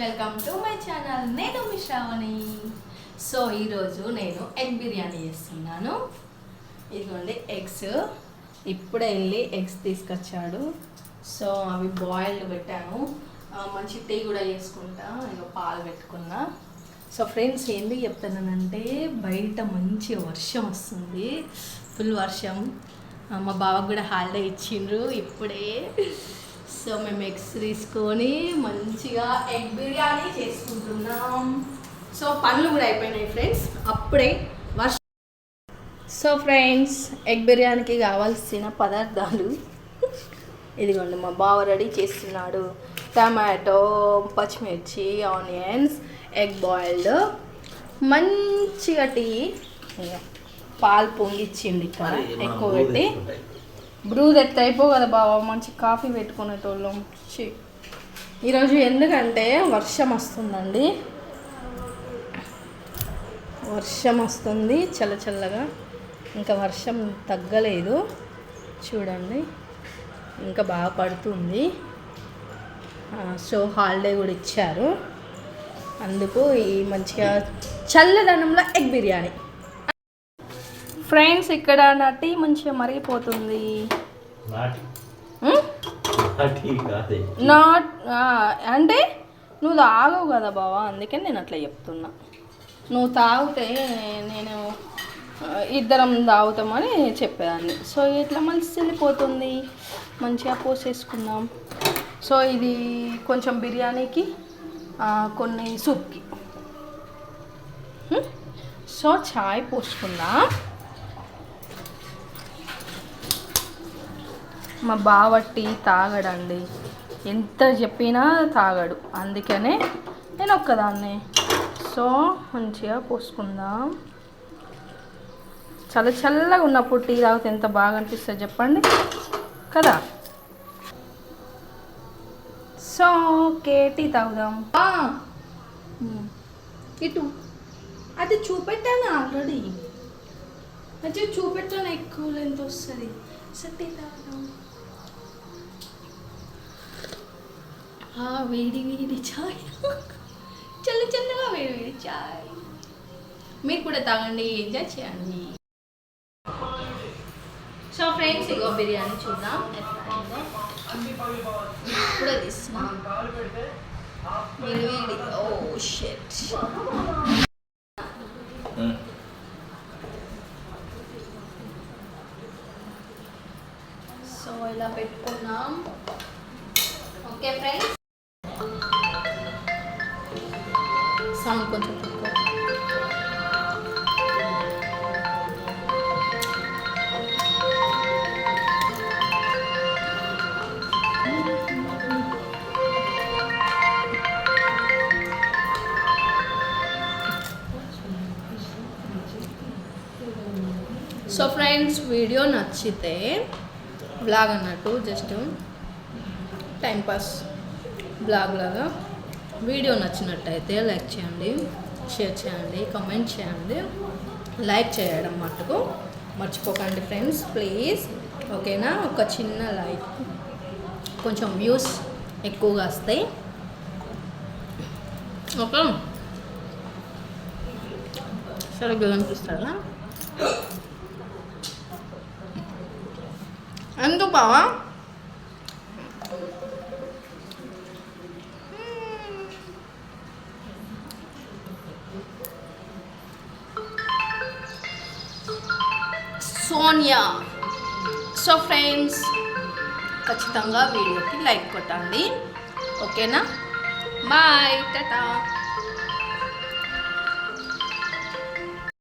Welcome to my channel నేను మీ Shravani. So ఈరోజు నేను ఎగ్ బిర్యానీ చేస్తున్నాను. ఇదిగోండి ఎగ్స్. ఇప్పుడే వెళ్ళి ఎగ్స్ తీసుకొచ్చాడు. సో అవి బాయిల్డ్ పెట్టాను. మంచి టీ కూడా చేసుకుంటా. ఇక పాలు పెట్టుకున్నా. సో ఫ్రెండ్స్ ఏంది చెప్తున్నానంటే బయట మంచి వర్షం వస్తుంది. ఫుల్ వర్షం. మా బావకు కూడా హాలిడే ఇచ్చిండ్రు. ఇప్పుడే సో మేము ఎగ్స్ తీసుకొని మంచిగా ఎగ్ బిర్యానీ చేసుకుంటున్నాం. సో పనులు కూడా అయిపోయినాయి ఫ్రెండ్స్ అప్పుడే వర్షం సో ఫ్రెండ్స్ ఎగ్ బిర్యానీకి కావాల్సిన పదార్థాలు. ఇదిగోండి మా బావ రెడీ చేస్తున్నాడు. టమాటో పచ్చిమిర్చి ఆనియన్స్ ఎగ్ బాయిల్డ్. మంచిగా టీ పాలు పొంగిచ్చిండి ఇక్కడ. ఎక్కువ పెట్టి బ్రూ తెత్త అయిపో కదా బావ మంచి కాఫీ పెట్టుకునేటోళ్ళం. ఛీ. ఈరోజు ఎందుకంటే వర్షం వస్తుందండి. వర్షం వస్తుంది చల్ల చల్లగా. ఇంకా వర్షం తగ్గలేదు. చూడండి. ఇంకా బాగా పడుతుంది. సో హాలిడే కూడా ఇచ్చారు. అందుకు ఈ మంచిగా చల్లదనంలో ఎగ్ బిర్యానీ. ఫ్రెండ్స్ ఇక్కడ నా టీ మంచిగా మరిగిపోతుంది. నాటి. అంటే నువ్వు తాగవు కదా బావా అందుకే నేను అట్లా చెప్తున్నా. నువ్వు తాగితే నేను ఇద్దరం తాగుతామని చెప్పేదాన్ని. సో ఇట్లా వెళ్ళిపోతుంది. మంచిగా పోసేసుకుందాం సో ఇది కొంచెం బిర్యానీకి కొన్ని సూప్కి? సో చాయ్ పోసుకుందాం. మా బావ టీ తాగడండి. ఎంత చెప్పినా తాగడు. అందుకనే నేను ఒక్కదాన్నే. సో మంచిగా పోసుకుందాం. చాలా చల్లగా ఉన్నప్పుడు టీ తాగితే ఎంత బాగా అనిపిస్తుంది చెప్పండి. కదా? సో ఓకే టీ తాగుదాం. ఇటు. అది చూపెట్టాను ఆల్రెడీ. అది చూపెట్టాను ఎక్కువ ఎంత వస్తుంది. సో టీ తాగుదాం. ఆ వేడి వేడి చాయ్. చల్ల చల్లగా వేడి వేడి చాయ్. మీరు కూడా తాగండి ఎంజాయ్ చేయండి. సో ఫ్రెండ్స్ ఇగో బిర్యానీ చూద్దాం. ఇప్పుడు తీస్తున్నా. వేడి వేడి. ఓ షెట్ సో ఇలా పెట్టుకున్నాం. ఓకే ఫ్రెండ్స్ సౌండ్ కొంచెం తక్కువ సో ఫ్రెండ్స్ వీడియో నచ్చితే బ్లాగ్ అన్నట్టు జస్ట్ టైంపాస్ బ్లాగ్ లాగా. వీడియో నచ్చినట్టయితే లైక్ చేయండి షేర్ చేయండి కామెంట్ చేయండి లైక్ చేయడం మటుకు మర్చిపోకండి ఫ్రెండ్స్ ప్లీజ్ ఓకేనా ఒక చిన్న లైక్ కొంచెం వ్యూస్ ఎక్కువగా వస్తాయి ఓకే. సరిగ్గా కనిపిస్తారా ఎందుకు బావా? సోనియా. సో ఫ్రెండ్స్ ఖచ్చితంగా వీడియోకి లైక్ కొట్టండి. ఓకేనా? బాయ్ టాటా